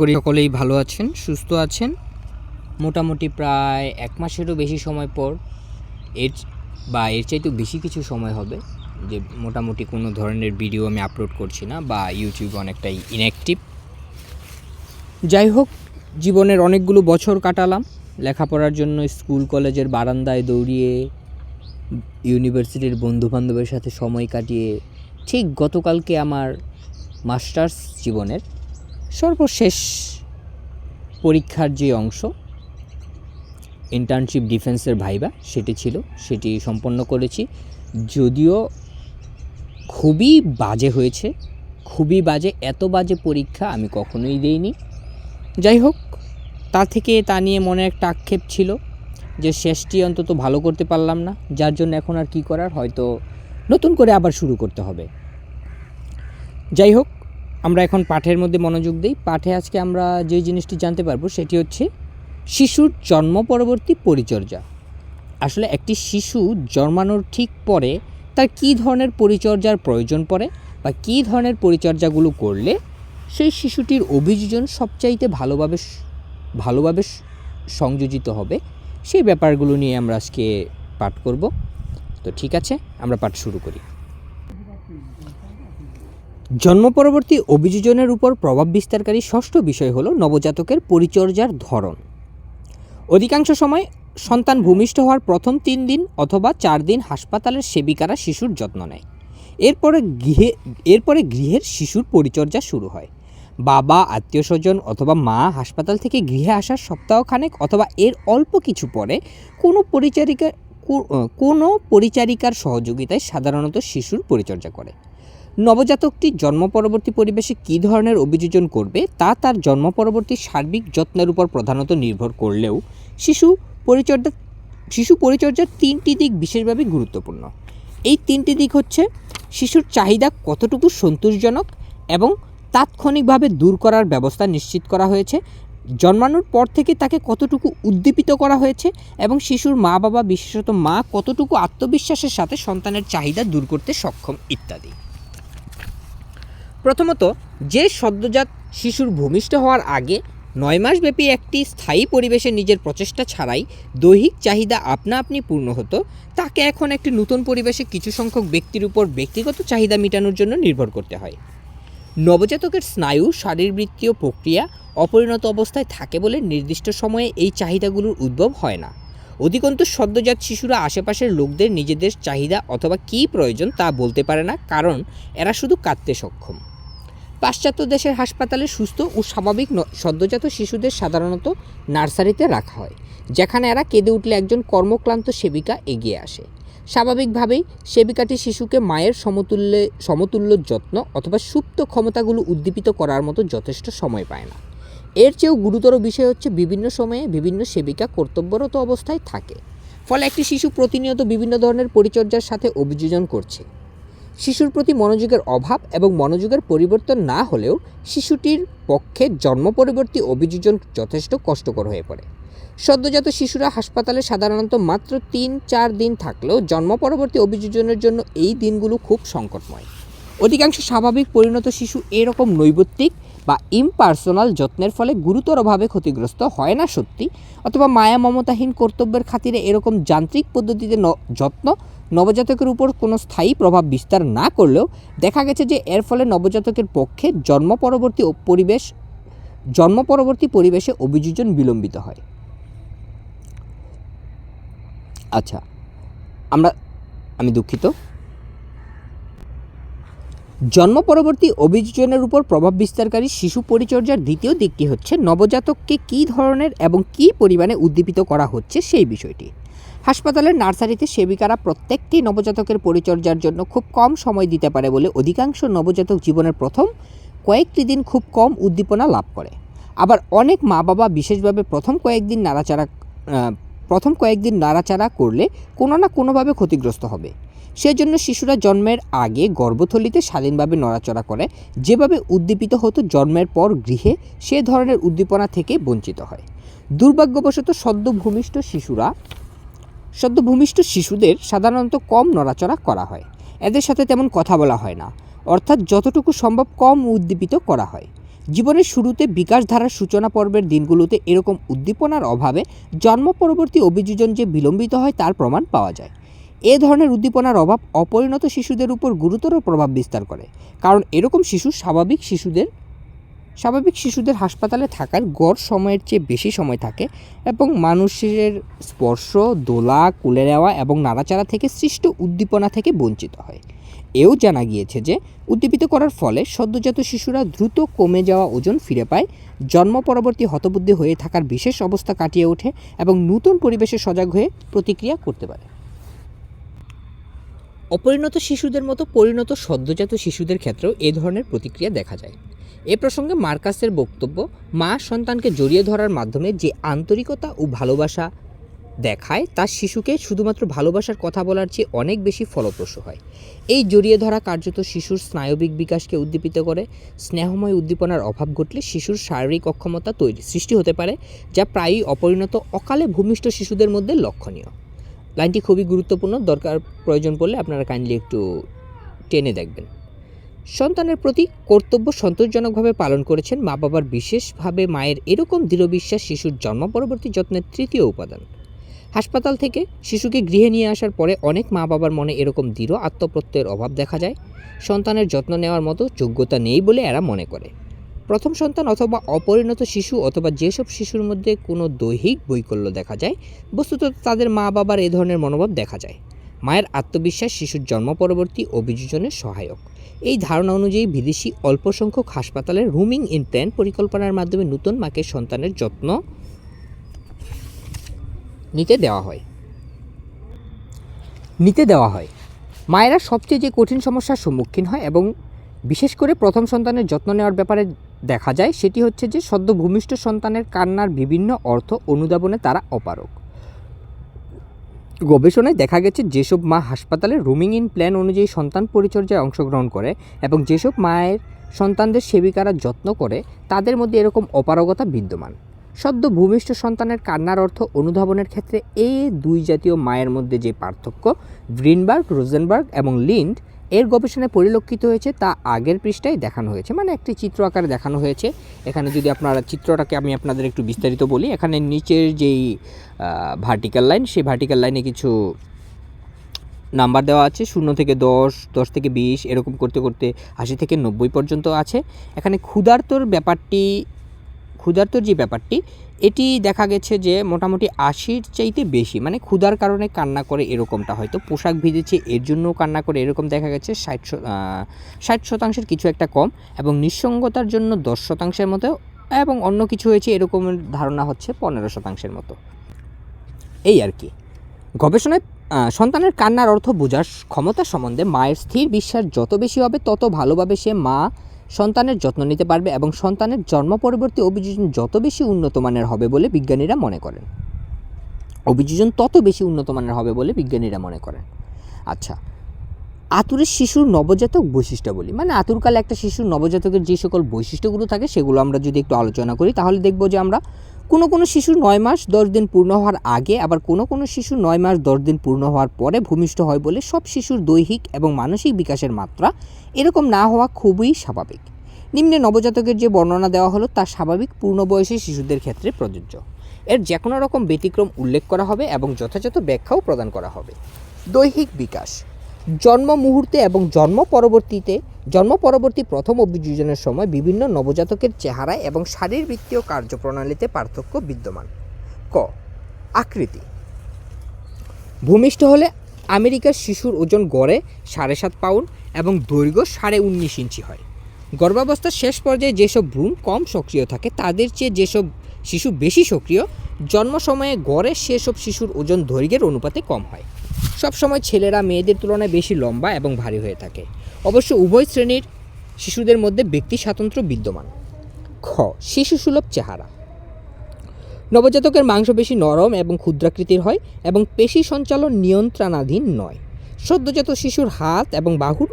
করি। সকলেই ভালো আছেন, সুস্থ আছেন। মোটামুটি প্রায় এক মাসেরও বেশি সময় পর এর বা এর চাইতেও বেশি কিছু সময় হবে যে মোটামুটি কোনো ধরনের ভিডিও আমি আপলোড করছি না বা ইউটিউব অনেকটাই ইনঅ্যাক্টিভ যাই হোক, জীবনের অনেকগুলো বছর কাটালাম। লেখাপড়ার জন্য স্কুল, কলেজের বারান্দায় দৌড়িয়ে ইউনিভার্সিটির বন্ধুবান্ধবের সাথে সময় কাটিয়ে ঠিক গতকালকে আমার মাস্টার্স জীবনের সর্বশেষ পরীক্ষার যে অংশ ইন্টার্নশিপ ডিফেন্সের ভাইবা, সেটি ছিল, সেটি সম্পন্ন করেছি। যদিও খুবই বাজে হয়েছে, খুবই বাজে, এত বাজে পরীক্ষা আমি কখনোই দেইনি। যাই হোক, তা থেকে তা নিয়ে মনে একটা আক্ষেপ ছিল যে শেষটি অন্তত ভালো করতে পারলাম না, যার জন্য এখন আর কি করার, হয়তো নতুন করে আবার শুরু করতে হবে। যাই হোক আমরা এখন পাঠের মধ্যে মনোযোগ দিই। পাঠে আজকে আমরা যে জিনিসটি জানতে পারব সেটি হচ্ছে শিশুর জন্ম পরবর্তী পরিচর্যা। আসলে একটি শিশু জন্মানোর ঠিক পরে তার কী ধরনের পরিচর্যার প্রয়োজন পড়ে বা কী ধরনের পরিচর্যাগুলো করলে সেই শিশুটির অভিযোজন সবচাইতে ভালোভাবে ভালোভাবে সংযোজিত হবে, সেই ব্যাপারগুলো নিয়ে আমরা আজকে পাঠ করব। তো ঠিক আছে, আমরা পাঠ শুরু করি। জন্ম পরবর্তী অভিযোজনের উপর প্রভাব বিস্তারকারী ষষ্ঠ বিষয় হলো নবজাতকের পরিচর্যার ধরন। অধিকাংশ সময় সন্তান ভূমিষ্ঠ হওয়ার প্রথম তিন দিন অথবা চার দিন হাসপাতালের সেবিকারা শিশুর যত্ন নেয়। এরপরে গৃহে, এরপরে গৃহের শিশুর পরিচর্যা শুরু হয়। বাবা আত্মীয় স্বজন অথবা মা হাসপাতাল থেকে গৃহে আসার সপ্তাহখানেক অথবা এর অল্প কিছু পরে কোনো পরিচারিকা কোনো পরিচারিকার সহযোগিতায় সাধারণত শিশুর পরিচর্যা করে। নবজাতকটি জন্ম পরবর্তী পরিবেশে কী ধরনের অভিযোজন করবে তা তার জন্ম পরবর্তী সার্বিক যত্নের উপর প্রধানত নির্ভর করলেও শিশু পরিচর্যা শিশু পরিচর্যার তিনটি দিক বিশেষভাবে গুরুত্বপূর্ণ। এই তিনটি দিক হচ্ছে শিশুর চাহিদা কতটুকু সন্তোষজনক এবং তাৎক্ষণিকভাবে দূর করার ব্যবস্থা নিশ্চিত করা হয়েছে, জন্মানোর পর থেকে তাকে কতটুকু উদ্দীপিত করা হয়েছে এবং শিশুর মা বাবা বিশেষত মা, কতটুকু আত্মবিশ্বাসের সাথে সন্তানের চাহিদা দূর করতে সক্ষম, ইত্যাদি। প্রথমত, যে সদ্যজাত শিশুর ভূমিষ্ঠ হওয়ার আগে নয় মাসব্যাপী একটি স্থায়ী পরিবেশে নিজের প্রচেষ্টা ছাড়াই দৈহিক চাহিদা আপনা আপনি পূর্ণ হতো, তাকে এখন একটি নতুন পরিবেশে কিছু সংখ্যক ব্যক্তির উপর ব্যক্তিগত চাহিদা মেটানোর জন্য নির্ভর করতে হয়। নবজাতকের স্নায়ু, শারীরবৃত্তীয় প্রক্রিয়া অপরিণত অবস্থায় থাকে বলে নির্দিষ্ট সময়ে এই চাহিদাগুলোর উদ্ভব হয় না। অধিকন্তু, সদ্যজাত শিশুরা আশেপাশের লোকদের নিজেদের চাহিদা অথবা কী প্রয়োজন তা বলতে পারে না, কারণ এরা শুধু কাঁদতে সক্ষম। পাশ্চাত্য দেশের হাসপাতালে সুস্থ ও স্বাভাবিক সদ্যজাত শিশুদের সাধারণত নার্সারিতে রাখা হয়, যেখানে এরা কেঁদে উঠলে একজন কর্মক্লান্ত সেবিকা এগিয়ে আসে। স্বাভাবিকভাবেই সেবিকাটি শিশুকে মায়ের সমতুল্যে, সমতুল্য যত্ন অথবা সুপ্ত ক্ষমতাগুলো উদ্দীপিত করার মতো যথেষ্ট সময় পায় না। এর চেয়েও গুরুতর বিষয় হচ্ছে বিভিন্ন সময়ে বিভিন্ন সেবিকা কর্তব্যরত অবস্থায় থাকে, ফলে একটি শিশু প্রতিনিয়ত বিভিন্ন ধরনের পরিচর্যার সাথে অভিযোজন করছে। শিশুর প্রতি মনোযোগের অভাব এবং মনোযোগের পরিবর্তন না হলেও শিশুটির পক্ষে জন্ম পরবর্তী অভিযোজন যথেষ্ট কষ্টকর হয়ে পড়ে। সদ্যজাত শিশুরা হাসপাতালে সাধারণত মাত্র তিন, চার দিন থাকলেও জন্ম পরবর্তী অভিযোজনের জন্য এই দিনগুলো খুব সংকটময়। অধিকাংশ স্বাভাবিক পরিণত শিশু এরকম নৈবত্তিক বা ইমপার্সোনাল যত্নের ফলে গুরুতরভাবে ক্ষতিগ্রস্ত হয় না সত্যি, অথবা মায়া মমতাহীন কর্তব্যের খাতিরে এরকম যান্ত্রিক পদ্ধতিতে যত্ন নবজাতকের উপর কোনো স্থায়ী প্রভাব বিস্তার না করলেও দেখা গেছে যে এর ফলে নবজাতকের পক্ষে জন্ম পরবর্তী পরিবেশ, জন্ম পরবর্তী পরিবেশে অভিযোজন বিলম্বিত হয়। আচ্ছা আমরা, আমি দুঃখিত। জন্ম পরবর্তী অভিযোজনের উপর প্রভাব বিস্তারকারী শিশু পরিচর্যার দ্বিতীয় দিকটি হচ্ছে নবজাতককে কী ধরনের এবং কী পরিমাণে উদ্দীপিত করা হচ্ছে সেই বিষয়টি। হাসপাতালের নার্সারিতে সেবিকারা প্রত্যেকটি নবজাতকের পরিচর্যার জন্য খুব কম সময় দিতে পারে বলে অধিকাংশ নবজাতক জীবনের প্রথম কয়েকটি দিন খুব কম উদ্দীপনা লাভ করে। আবার অনেক মা বাবা বিশেষভাবে প্রথম কয়েকদিন নাড়াচাড়া প্রথম কয়েকদিন নাড়াচাড়া করলে কোনো না কোনোভাবে ক্ষতিগ্রস্ত হবে। সেজন্য শিশুরা জন্মের আগে গর্ভথলিতে স্বাধীনভাবে নড়াচড়া করে। যেভাবে উদ্দীপিত হতো জন্মের পর গৃহে, সে ধরনের উদ্দীপনা থেকে বঞ্চিত হয়। দুর্ভাগ্যবশত সদ্য ভূমিষ্ঠ শিশুরা সদ্য ভূমিষ্ঠ শিশুদের সাধারণত কম নড়াচড়া করা হয়। এদের সাথে তেমন কথা বলা হয় না। অর্থাৎ যতটুকু সম্ভব কম উদ্দীপিত করা হয়। জীবনের শুরুতে বিকাশ ধারার সূচনা পর্বের দিনগুলোতে এরকম উদ্দীপনার অভাবে জন্ম পরবর্তী অভিযোজন যে বিলম্বিত হয় তার প্রমাণ পাওয়া যায়। এ ধরনের উদ্দীপনার অভাব অপরিণত শিশুদের উপর গুরুতর প্রভাব বিস্তার করে। কারণ এরকম শিশু স্বাভাবিক শিশুদের স্বাভাবিক শিশুদের হাসপাতালে থাকার গড় সময়ের চেয়ে বেশি সময় থাকে এবং মানুষের স্পর্শ, দোলা, কুলে নেওয়া এবং নাড়াচাড়া থেকে সৃষ্ট উদ্দীপনা থেকে বঞ্চিত হয়। এও জানা গিয়েছে যে, উদ্দীপিত করার ফলে সদ্যজাত শিশুরা দ্রুত কমে যাওয়া ওজন ফিরে পায়, জন্ম পরবর্তী হতবুদ্ধি হয়ে থাকার বিশেষ অবস্থা কাটিয়ে ওঠে এবং নতুন পরিবেশে সজাগ হয়ে প্রতিক্রিয়া করতে পারে। অপরিণত শিশুদের মতো পরিণত সদ্যজাত শিশুদের ক্ষেত্রেও এ ধরনের প্রতিক্রিয়া দেখা যায়। এ প্রসঙ্গে মার্কাসের বক্তব্য, মা সন্তানকে জড়িয়ে ধরার মাধ্যমে যে আন্তরিকতা ও ভালোবাসা দেখায়, তা শিশুকে শুধুমাত্র ভালোবাসার কথা বলার চেয়ে অনেক বেশি ফলপ্রসূ হয়। এই জড়িয়ে ধরা কার্যত শিশুর স্নায়বিক বিকাশকে উদ্দীপিত করে। স্নেহময় উদ্দীপনার অভাব ঘটলে শিশুর শারীরিক অক্ষমতা তৈরি, সৃষ্টি হতে পারে, যা প্রায়ই অপরিণত, অকালে ভূমিষ্ঠ শিশুদের মধ্যে লক্ষণীয়। লাইনটি খুবই গুরুত্বপূর্ণ, দরকার প্রয়োজন পড়লে আপনারা কাইন্ডলি একটু টেনে দেখবেন। সন্তানের প্রতি কর্তব্য সন্তোষজনকভাবে পালন করেছেন মা বাবার বিশেষভাবে মায়ের এরকম দৃঢ় বিশ্বাস শিশুর জন্ম পরবর্তী যত্নের তৃতীয় উপাদান। হাসপাতাল থেকে শিশুকে গৃহে নিয়ে আসার পরে অনেক মা বাবার মনে এরকম দৃঢ় আত্মপ্রত্যয়ের অভাব দেখা যায়। সন্তানের যত্ন নেওয়ার মতো যোগ্যতা নেই বলে এরা মনে করে। প্রথম সন্তান অথবা অপরিণত শিশু অথবা যেসব শিশুর মধ্যে কোনো দৈহিক বৈকল্য দেখা যায়, বস্তুত তাদের মা বাবার এ ধরনের মনোভাব দেখা যায়। মায়ের আত্মবিশ্বাস, শিশুর জন্ম পরবর্তী অভিযোজনের সহায়ক। এই ধারণা অনুযায়ী বিদেশি অল্প সংখ্যক হাসপাতালের রুমিং ইন প্ল্যান পরিকল্পনার মাধ্যমে নতুন মাকে সন্তানের যত্ন নিতে দেওয়া হয়। নিতে দেওয়া হয়। মায়েরা সবচেয়ে যে কঠিন সমস্যার সম্মুখীন হয় এবং বিশেষ করে প্রথম সন্তানের যত্ন নেওয়ার ব্যাপারে দেখা যায়, সেটি হচ্ছে যে সদ্য ভূমিষ্ঠ সন্তানের কান্নার বিভিন্ন অর্থ অনুধাবনে তারা অপারক গবেষণায় দেখা গেছে যেসব মা হাসপাতালে রুমিং ইন প্ল্যান অনুযায়ী সন্তান পরিচর্যায় অংশগ্রহণ করে এবং যেসব মায়ের সন্তানদের সেবিকারা যত্ন করে, তাদের মধ্যে এরকম অপারগতা বিদ্যমান। সদ্য ভূমিষ্ঠ সন্তানের কান্নার অর্থ অনুধাবনের ক্ষেত্রে এই দুই জাতীয় মায়ের মধ্যে যে পার্থক্য, গ্রিনবার্গ, রোজেনবার্গ এবং লিন্ড এর গবেষণায় পরিলক্ষিত হয়েছে, তা আগের পৃষ্ঠায় দেখানো হয়েছে। মানে একটি চিত্র আকারে দেখানো হয়েছে। এখানে যদি আপনারা চিত্রটাকে আমি আপনাদের একটু বিস্তারিত বলি, এখানে নিচের যেই ভার্টিক্যাল লাইন সেই ভার্টিক্যাল লাইনে কিছু নাম্বার দেওয়া আছে। শূন্য থেকে দশ দশ থেকে বিশ, এরকম করতে করতে আশি থেকে নব্বই পর্যন্ত আছে। এখানে ক্ষুধার্তর ব্যাপারটি ক্ষুধার্তর যে ব্যাপারটি, এটি দেখা গেছে যে মোটামুটি আশির চাইতে বেশি মানে ক্ষুধার কারণে কান্না করে এরকমটা হয়তো, পোশাক ভিজেছে, এর জন্য কান্না করে এরকম দেখা গেছে, ষাট ষাট শতাংশের কিছু একটা কম এবং নিঃসঙ্গতার জন্য দশ শতাংশের মতো এবং অন্য কিছু হয়েছে এরকমের ধারণা হচ্ছে পনেরো শতাংশের মতো। এই আর কি। গবেষণায় সন্তানের কান্নার অর্থ বোঝার ক্ষমতা সম্বন্ধে মায়ের স্থির বিশ্বাস যত বেশি হবে, তত ভালোভাবে সে মা সন্তানের যত্ন নিতে পারবে এবং সন্তানের জন্ম পরবর্তী অভিযোজন যত বেশি উন্নত মানের হবে বলে বিজ্ঞানীরা মনে করেন। অভিযোজন তত বেশি উন্নত মানের হবে বলে বিজ্ঞানীরা মনে করেন। আচ্ছা আতুরের শিশুর নবজাতক বৈশিষ্ট্যাবলী মানে আতুরকালে একটা শিশুর নবজাতকের যে সকল বৈশিষ্ট্যগুলো থাকে সেগুলো আমরা যদি একটু আলোচনা করি, তাহলে দেখব যে আমরা কোনো কোনো শিশু নয় মাস দশ দিন পূর্ণ হওয়ার আগে, আবার কোনো কোনো শিশু নয় মাস দশ দিন পূর্ণ হওয়ার পরে ভূমিষ্ঠ হয় বলে সব শিশুর দৈহিক এবং মানসিক বিকাশের মাত্রা এরকম না হওয়া খুবই স্বাভাবিক। নিম্নে নবজাতকের যে বর্ণনা দেওয়া হলো তা স্বাভাবিক পূর্ণবয়সী শিশুদের ক্ষেত্রে প্রযোজ্য। এর যে কোনো রকম ব্যতিক্রম উল্লেখ করা হবে এবং যথাযথ ব্যাখ্যাও প্রদান করা হবে। দৈহিক বিকাশ জন্ম মুহূর্তে এবং জন্ম পরবর্তীতে, জন্ম পরবর্তী প্রথম অভিযোজনের সময় বিভিন্ন নবজাতকের চেহারায় এবং শারীরবৃত্তীয় কার্যপ্রণালীতে পার্থক্য বিদ্যমান। ক, আকৃতি। ভূমিষ্ঠ হলে আমেরিকার শিশুর ওজন গড়ে সাড়ে সাত পাউন্ড এবং দৈর্ঘ্য সাড়ে উনিশ ইঞ্চি হয়। গর্ভাবস্থার শেষ পর্যায়ে যেসব ভ্রূণ কম সক্রিয় থাকে, তাদের চেয়ে যেসব শিশু বেশি সক্রিয়, জন্ম সময়ে গড়ে সেসব শিশুর ওজন দৈর্ঘ্যের অনুপাতে কম হয়। সবসময় ছেলেরা মেয়েদের তুলনায় বেশি লম্বা এবং ভারী হয়ে থাকে। অবশ্য উভয় শ্রেণির শিশুদের মধ্যে ব্যক্তি স্বাতন্ত্র্য বিদ্যমান। খ, শিশু সুলভ চেহারা। নবজাতকের মাংস বেশি নরম এবং ক্ষুদ্রাকৃতির হয় এবং পেশি সঞ্চালন নিয়ন্ত্রণাধীন নয়। সদ্যজাত শিশুর হাত এবং বাহুর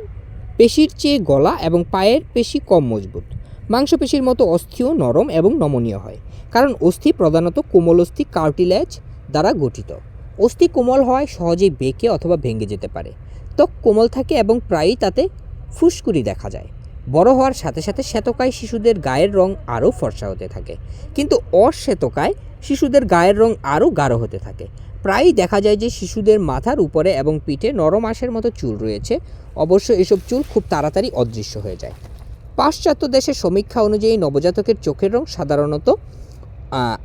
পেশির চেয়ে গলা এবং পায়ের পেশি কম মজবুত। মাংসপেশির মতো অস্থিও নরম এবং নমনীয় হয়, কারণ অস্থি প্রধানত কোমল অস্থি কার্টিলেজ দ্বারা গঠিত। অস্থি কোমল হওয়ায় সহজেই বেঁকে অথবা ভেঙে যেতে পারে। ত্বক কোমল থাকে এবং প্রায়ই তাতে ফুসকুড়ি দেখা যায়। বড় হওয়ার সাথে সাথে শ্বেতকায় শিশুদের গায়ের রং আরও ফর্সা হতে থাকে। কিন্তু অশ্বেতকায় শিশুদের গায়ের রং আরও গাঢ় হতে থাকে। প্রায়ই দেখা যায় যে শিশুদের মাথার উপরে এবং পিঠে নরম আঁশের মতো চুল রয়েছে। অবশ্য এসব চুল খুব তাড়াতাড়ি অদৃশ্য হয়ে যায়। পাশ্চাত্য দেশের সমীক্ষা অনুযায়ী নবজাতকের চোখের রং সাধারণত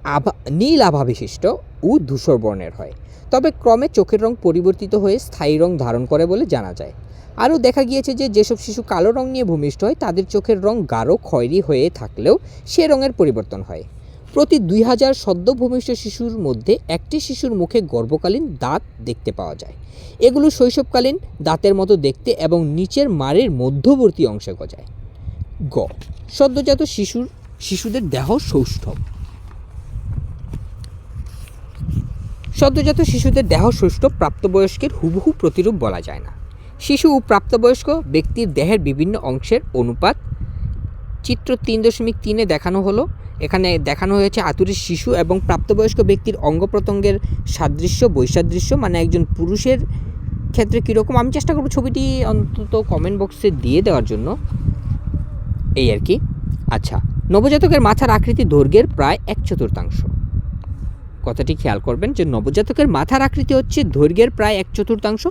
আভা, নীল আভা বিশিষ্ট ও ধূসর বর্ণের হয়। তবে ক্রমে চোখের রং পরিবর্তিত হয়ে স্থায়ী রং ধারণ করে বলে জানা যায়। আরও দেখা গিয়েছে যে যেসব শিশু কালো রং নিয়ে ভূমিষ্ঠ হয়, তাদের চোখের রং গাঢ়, খয়েরি হয়ে থাকলেও সে রঙের পরিবর্তন হয়। প্রতি দুই হাজার সদ্য ভূমিষ্ঠ শিশুর মধ্যে একটি শিশুর মুখে গর্ভকালীন দাঁত দেখতে পাওয়া যায়। এগুলো শৈশবকালীন দাঁতের মতো দেখতে এবং নিচের মারের মধ্যবর্তী অংশে গজায়। গ, সদ্যজাত শিশুর, শিশুদের দেহ সৌষ্ঠব। সদ্যজাত শিশুদের দেহ সুষ্ঠ প্রাপ্তবয়স্কের হুবহু প্রতিরূপ বলা যায় না। শিশু ও প্রাপ্তবয়স্ক ব্যক্তির দেহের বিভিন্ন অংশের অনুপাত চিত্র তিন দশমিক তিনে দেখানো হলো। এখানে দেখানো হয়েছে আতুরের শিশু এবং প্রাপ্তবয়স্ক ব্যক্তির অঙ্গ প্রত্যঙ্গের সাদৃশ্য, বৈসাদৃশ্য মানে একজন পুরুষের ক্ষেত্রে কীরকম? আমি চেষ্টা করব ছবিটি অন্তত কমেন্ট বক্সে দিয়ে দেওয়ার জন্য। এই আর কি। আচ্ছা নবজাতকের মাথার আকৃতি দৈর্ঘ্যের প্রায় এক চতুর্থাংশ। কথাটি খেয়াল করবেন যে নবজাতকের মাথার আকৃতি হচ্ছে দৈর্ঘ্যের প্রায় এক চতুর্থাংশ।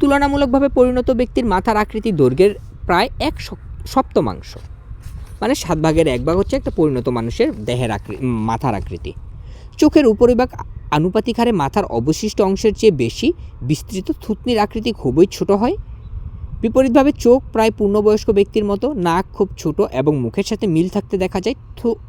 তুলনামূলকভাবে পরিণত ব্যক্তির মাথার আকৃতি দৈর্ঘ্যের প্রায় এক সপ্তমাংশ। মানে সাত ভাগের এক ভাগ হচ্ছে একটা পরিণত মানুষের দেহের আকৃতি মাথার আকৃতি। চোখের উপরিভাগ আনুপাতিক হারে মাথার অবশিষ্ট অংশের চেয়ে বেশি, বিস্তৃত থুতনির আকৃতি খুবই ছোট হয়। বিপরীতভাবে চোখ প্রায় পূর্ণবয়স্ক ব্যক্তির মতো, নাক খুব ছোট এবং মুখের সাথে মিল থাকতে দেখা যায়।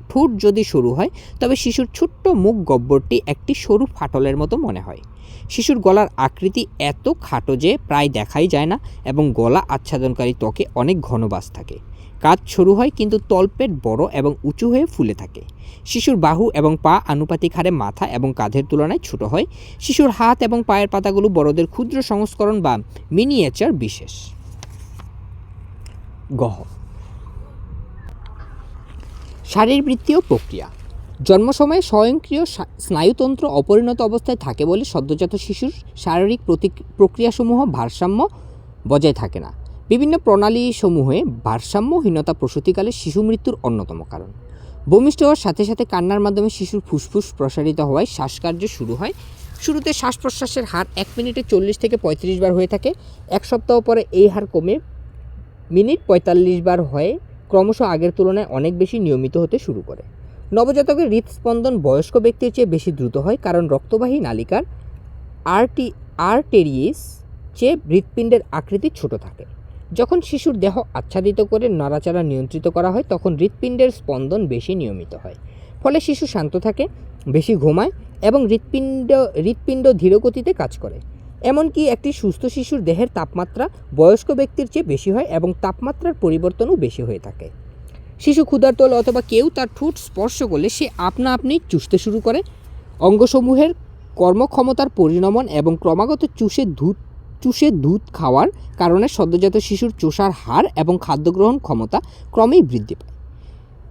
ঠোঁট যদি সরু হয়, তবে শিশুর ছোট্ট মুখ গব্বরটি একটি সরু ফাটলের মতো মনে হয়। শিশুর গলার আকৃতি এত খাটো যে প্রায় দেখাই যায় না এবং গলা আচ্ছাদনকারী ত্বকে অনেক ঘন বাস থাকে। কাজ সরু হয়, কিন্তু তলপেট বড় এবং উঁচু হয়ে ফুলে থাকে। শিশুর বাহু এবং পা আনুপাতিক হারে মাথা এবং কাঁধের তুলনায় ছোট হয়। শিশুর হাত এবং পায়ের পাতাগুলো বড়দের ক্ষুদ্র সংস্করণ বা মিনিয়েচার বিশেষ। গহ শারীরবৃত্তীয় প্রক্রিয়া। জন্ম সময়ে স্বয়ংক্রিয় স্নায়ুতন্ত্র অপরিণত অবস্থায় থাকে বলে সদ্যজাত শিশুর শারীরিক প্রক্রিয়াসমূহ ভারসাম্য বজায় থাকে না। বিভিন্ন প্রণালীসমূহে ভারসাম্যহীনতা প্রসূতিকালে শিশু মৃত্যুর অন্যতম কারণ। ভূমিষ্ঠ হওয়ার সাথে সাথে কান্নার মাধ্যমে শিশুর ফুসফুস প্রসারিত হওয়ায় শ্বাসকার্য শুরু হয়। শুরুতে শ্বাস প্রশ্বাসের হার এক মিনিটে চল্লিশ থেকে পঁয়ত্রিশ বার হয়ে থাকে। এক সপ্তাহ পরে এই হার কমে মিনিট পঁয়তাল্লিশ বার হয়ে ক্রমশ আগের তুলনায় অনেক বেশি নিয়মিত হতে শুরু করে। নবজাতকের হৃদস্পন্দন বয়স্ক ব্যক্তির চেয়ে বেশি দ্রুত হয় কারণ রক্তবাহী নালিকার আরটি, আর্টেরিয়েস চেয়ে হৃৎপিণ্ডের আকৃতি ছোট থাকে। যখন শিশুর দেহ আচ্ছাদিত করে নড়াচড়া নিয়ন্ত্রিত করা হয়, তখন হৃৎপিণ্ডের স্পন্দন বেশি নিয়মিত হয়। ফলে শিশু শান্ত থাকে, বেশি ঘুমায় এবং হৃৎপিণ্ড হৃৎপিণ্ড ধীরগতিতে কাজ করে। এমনকি একটি সুস্থ শিশুর দেহের তাপমাত্রা বয়স্ক ব্যক্তির চেয়ে বেশি হয় এবং তাপমাত্রার পরিবর্তনও বেশি হয়ে থাকে। শিশু ক্ষুধার্ত হলে অথবা কেউ তার ঠোঁট স্পর্শ করলে সে আপনা আপনি চুষতে শুরু করে। অঙ্গসমূহের কর্মক্ষমতার পরিণমন এবং ক্রমাগত চুষে দুধ চুষে দুধ খাওয়ার কারণে সদ্যজাত শিশুর চোষার হার এবং খাদ্য গ্রহণ ক্ষমতা ক্রমেই বৃদ্ধি পায়।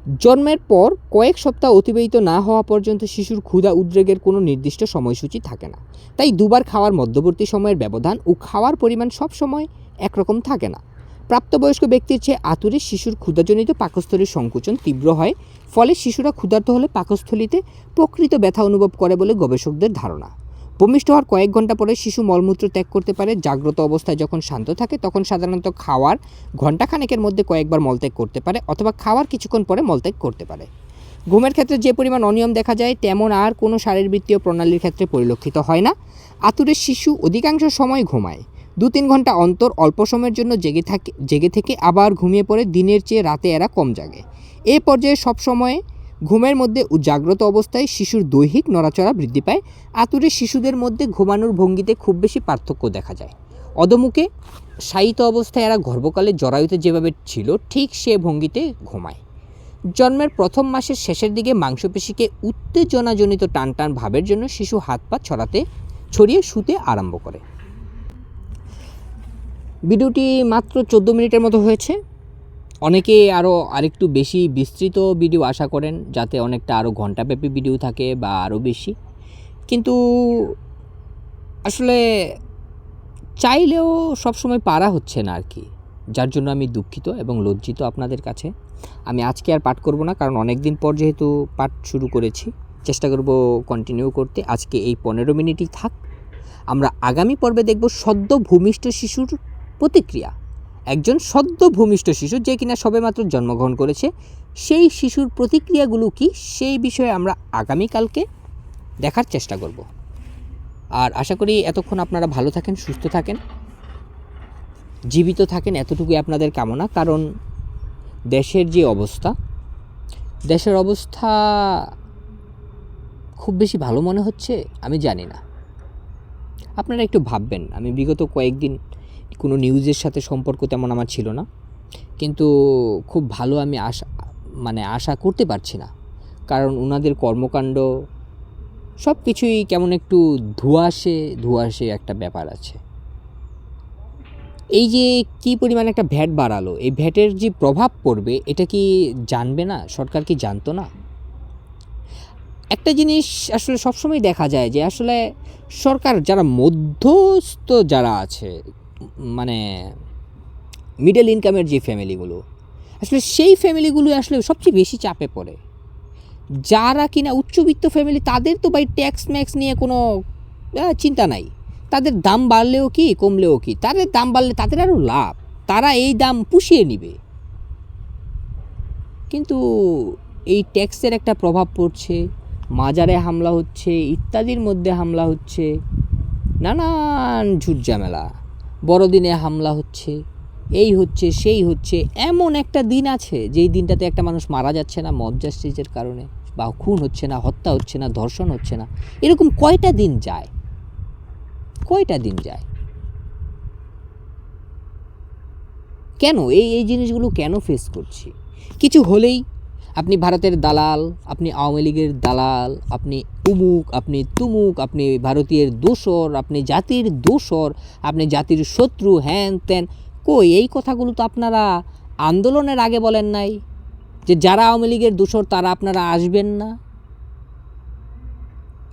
জন্মের পর কয়েক সপ্তাহ অতিবাহিত না হওয়া পর্যন্ত শিশুর ক্ষুধা উদ্রেগের কোনো নির্দিষ্ট সময়সূচি থাকে না। তাই দুবার খাওয়ার মধ্যবর্তী সময়ের ব্যবধান ও খাওয়ার পরিমাণ সব সময় একরকম থাকে না। প্রাপ্তবয়স্ক ব্যক্তির চেয়ে আতুরে শিশুর ক্ষুধাজনিত পাকস্থলীর সংকুচন তীব্র হয়, ফলে শিশুরা ক্ষুধার্ত হলে পাকস্থলীতে প্রকৃত ব্যথা অনুভব করে বলে গবেষকদের ধারণা। ভূমিষ্ঠ হওয়ার কয়েক ঘণ্টা পরে শিশু মলমূত্র ত্যাগ করতে পারে। জাগ্রত অবস্থায় যখন শান্ত থাকে, তখন সাধারণত খাওয়ার ঘণ্টাখানেকের মধ্যে কয়েকবার মলত্যাগ করতে পারে অথবা খাওয়ার কিছুক্ষণ পরে মলত্যাগ করতে পারে। ঘুমের ক্ষেত্রে যে পরিমাণ অনিয়ম দেখা যায়, তেমন আর কোনো শারীরবৃত্তীয় প্রণালীর ক্ষেত্রে পরিলক্ষিত হয় না। আতুরের শিশু অধিকাংশ সময় ঘুমায়। দু তিন ঘণ্টা অন্তর অল্প সময়ের জন্য জেগে থাকে, জেগে থেকে আবার ঘুমিয়ে পড়ে। দিনের চেয়ে রাতে এরা কম জাগে। এ পর্যায়ে সবসময় ঘুমের মধ্যে জাগ্রত অবস্থায় শিশুর দৈহিক নড়াচড়া বৃদ্ধি পায়। আতুরে শিশুদের মধ্যে ঘুমানোর ভঙ্গিতে খুব বেশি পার্থক্য দেখা যায়। অদমুখে শায়িত অবস্থায় এরা গর্ভকালে জরায়ুতে যেভাবে ছিল, ঠিক সে ভঙ্গিতে ঘুমায়। জন্মের প্রথম মাসের শেষের দিকে মাংসপেশিকে উত্তেজনাজনিত টান টান ভাবের জন্য শিশু হাত পা ছড়াতে, ছড়িয়ে শুতে আরম্ভ করে। ভিডিওটি মাত্র চোদ্দ মিনিটের মতো হয়েছে। অনেকে আরও আরেকটু বেশি বিস্তৃত ভিডিও আশা করেন, যাতে অনেকটা আরও ঘন্টাব্যাপী ভিডিও থাকে বা আরও বেশি। কিন্তু আসলে চাইলেও সবসময় পারা হচ্ছে না আর কি যার জন্য আমি দুঃখিত এবং লজ্জিত আপনাদের কাছে। আমি আজকে আর পাঠ করব না, কারণ অনেক দিন পর যেহেতু পাঠ শুরু করেছি, চেষ্টা করব কন্টিনিউ করতে। আজকে এই পনেরো মিনিটই থাক। আমরা আগামী পর্বে দেখব সদ্য ভূমিষ্ঠ শিশুর প্রতিক্রিয়া। একজন সদ্য ভূমিষ্ঠ শিশু যে কিনা সবেমাত্র জন্মগ্রহণ করেছে, সেই শিশুর প্রতিক্রিয়াগুলো কি সেই বিষয়ে আমরা আগামীকালকে দেখার চেষ্টা করব। আর আশা করি এতক্ষণ আপনারা ভালো থাকেন, সুস্থ থাকেন, জীবিত থাকেন এতটুকুই আপনাদের কামনা, কারণ দেশের যে অবস্থা, দেশের অবস্থা খুব বেশি ভালো মনে হচ্ছে, আমি জানি না। আপনারা একটু ভাববেন, আমি বিগত কয়েকদিন কোনো নিউজের সাথে সম্পর্ক তেমন আমার ছিল না। কিন্তু খুব ভালো আমি আশা মানে আশা করতে পারছি না। কারণ ওনাদের কর্মকাণ্ড সব কিছুই কেমন একটু ধোঁয়াশে ধোঁয়াশে একটা ব্যাপার আছে। এই যে কি পরিমাণ একটা ভ্যাট বাড়ালো, এই ভ্যাটের যে প্রভাব পড়বে, এটা কি জানবে না? সরকার কি জানতো না? একটা জিনিস আসলে সবসময় দেখা যায় যে আসলে সরকার যারা মধ্যস্থ যারা আছে মানে মিডল ইনকামের যে ফ্যামিলিগুলো আসলে সেই ফ্যামিলিগুলো আসলে সবচেয়ে বেশি চাপে পড়ে। যারা কিনা উচ্চবিত্ত ফ্যামিলি তাদের তো ভাই ট্যাক্স ম্যাক্স নিয়ে কোনো চিন্তা নাই। তাদের দাম বাড়লেও কি, কমলেও কি? তাদের দাম বাড়লে তাদের আরও লাভ। তারা এই দাম পুষিয়ে নিবে। কিন্তু এই ট্যাক্সের একটা প্রভাব পড়ছে, মাজারে হামলা হচ্ছে, ইত্যাদির মধ্যে হামলা হচ্ছে, নানান ঝুট ঝামেলা। বড়দিনে হামলা হচ্ছে, এই হচ্ছে, সেই হচ্ছে, এমন একটা দিন আছে, যেই দিনটাতে একটা মানুষ মারা যাচ্ছে না, মব জাস্টিসের কারণে, বা খুন হচ্ছে না, হত্যা হচ্ছে না, ধর্ষণ হচ্ছে না, এরকম কয়টা দিন যায়? কয়টা দিন যায়? কেন? এই এই জিনিসগুলো কেন ফেস করছি? কিছু হলেই আপনি ভারতের দালাল, আপনি আওয়ামী লীগের দালাল, আপনি উমুক, আপনি তুমুক, আপনি ভারতীয়ের দোসর, আপনি জাতির দোসর, আপনি জাতির শত্রু, হ্যান ত্যান। কই, এই কথাগুলো তো আপনারা আন্দোলনের আগে বলেন নাই যে যারা আওয়ামী লীগের দোসর তারা আপনারা আসবেন না?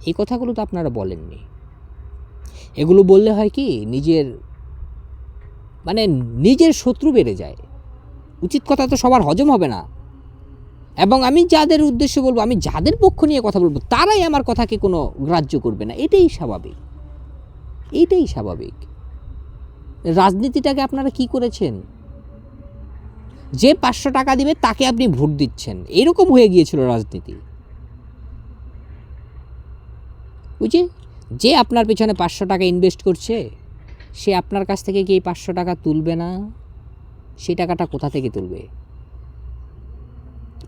এই কথাগুলো তো আপনারা বলেননি। এগুলো বললে হয় কি, নিজের মানে নিজের শত্রু বেড়ে যায়। উচিত কথা তো সবার হজম হবে না। এবং আমি যাদের উদ্দেশ্য বলব, আমি যাদের পক্ষ নিয়ে কথা বলব, তারাই আমার কথাকে কোনো গ্রাহ্য করবে না। এটাই স্বাভাবিক। এটাই স্বাভাবিক। রাজনীতিটাকে আপনারা কি করেছেন? যে পাঁচশো টাকা দিবে, তাকে আপনি ভোট দিচ্ছেন। এরকম হয়ে গিয়েছিল রাজনীতি। বুঝি? যে আপনার পেছনে পাঁচশো টাকা ইনভেস্ট করছে, সে আপনার কাছ থেকে কি এই পাঁচশো টাকা তুলবে না? সেই টাকাটা কোথা থেকে তুলবে?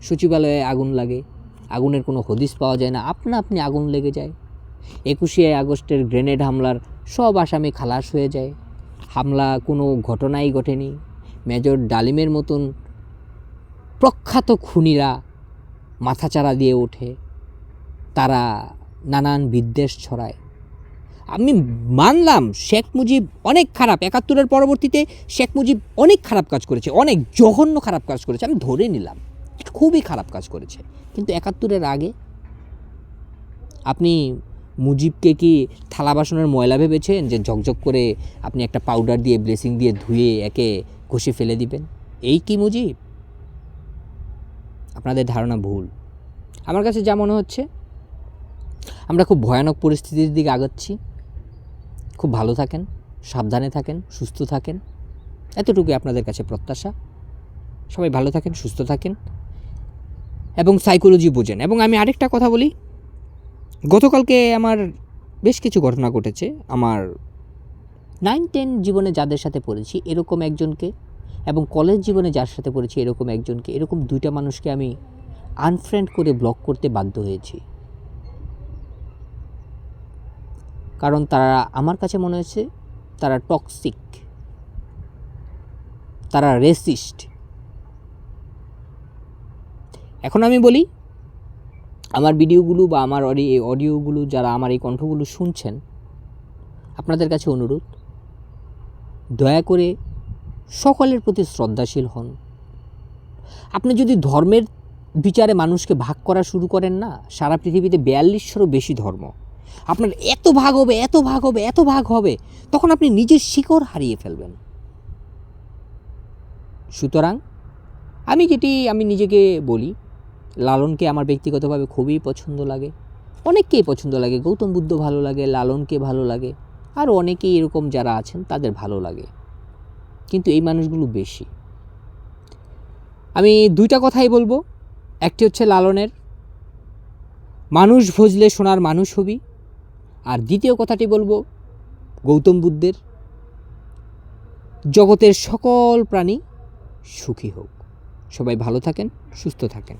সচিবালয়ে আগুন লাগে, আগুনের কোনো হদিস পাওয়া যায় না, আপনা আপনি আগুন লেগে যায়। একুশে আগস্টের গ্রেনেড হামলার সব আসামি খালাস হয়ে যায়। হামলা কোনো ঘটনাই ঘটেনি। মেজর ডালিমের মতন প্রখ্যাত খুনিরা মাথাচাড়া দিয়ে ওঠে। তারা নানান বিদ্বেষ ছড়ায়। আমি মানলাম শেখ মুজিব অনেক খারাপ, একাত্তরের পরবর্তীতে শেখ মুজিব অনেক খারাপ কাজ করেছে, অনেক জঘন্য খারাপ কাজ করেছে, আমি ধরে নিলাম। খুবই খারাপ কাজ করেছে। কিন্তু একাত্তরের আগে আপনি মুজিবকে কি থালা বাসনের ময়লা ভেবেছেন? যে ঝকঝক করে আপনি একটা পাউডার দিয়ে ব্লেসিং দিয়ে ধুয়ে একে ঘষে ফেলে দিবেন? এই কি মুজিব? আপনাদের ধারণা ভুল। আমার কাছে যা মনে হচ্ছে, আমরা খুব ভয়ানক পরিস্থিতির দিকে আগাচ্ছি। খুব ভালো থাকেন, সাবধানে থাকেন, সুস্থ থাকেন। এতটুকুই আপনাদের কাছে প্রত্যাশা। সবাই ভালো থাকেন, সুস্থ থাকেন। এবং সাইকোলজি বোঝেন। এবং আমি আরেকটা কথা বলি, গতকালকে আমার বেশ কিছু ঘটনা ঘটেছে। আমার নাইন টেন জীবনে যাদের সাথে পড়েছি এরকম একজনকে এবং কলেজ জীবনে যার সাথে পড়েছি এরকম একজনকে, এরকম দুইটা মানুষকে আমি আনফ্রেন্ড করে ব্লক করতে বাধ্য হয়েছি। কারণ তারা আমার কাছে মনে হয়েছে, তারা টক্সিক তারা রেসিস্ট এখন আমি বলি, আমার ভিডিওগুলো বা আমার অডি অডিওগুলো যারা আমার এই কণ্ঠগুলো শুনছেন, আপনাদের কাছে অনুরোধ, দয়া করে সকলের প্রতি শ্রদ্ধাশীল হন। আপনি যদি ধর্মের বিচারে মানুষকে ভাগ করা শুরু করেন না, সারা পৃথিবীতে বিয়াল্লিশশোরও বেশি ধর্ম। আপনার এত ভাগ হবে, এত ভাগ হবে, এত ভাগ হবে, তখন আপনি নিজের শিকড় হারিয়ে ফেলবেন। সুতরাং, আমি যেটি, আমি নিজেকে বলি লালনকে আমার ব্যক্তিগতভাবে খুবই পছন্দ লাগে। অনেককেই পছন্দ লাগে। গৌতম বুদ্ধ ভালো লাগে, লালনকে ভালো লাগে। আর অনেকেই এরকম যারা আছেন, তাদের ভালো লাগে। কিন্তু এই মানুষগুলো বেশি। আমি দুইটা কথাই বলব। একটি হচ্ছে লালনের, মানুষ ভজলে সোনার মানুষ হবি। আর দ্বিতীয় কথাটি বলব, গৌতম বুদ্ধের, জগতের সকল প্রাণী সুখী হোক। সবাই ভালো থাকেন, সুস্থ থাকেন।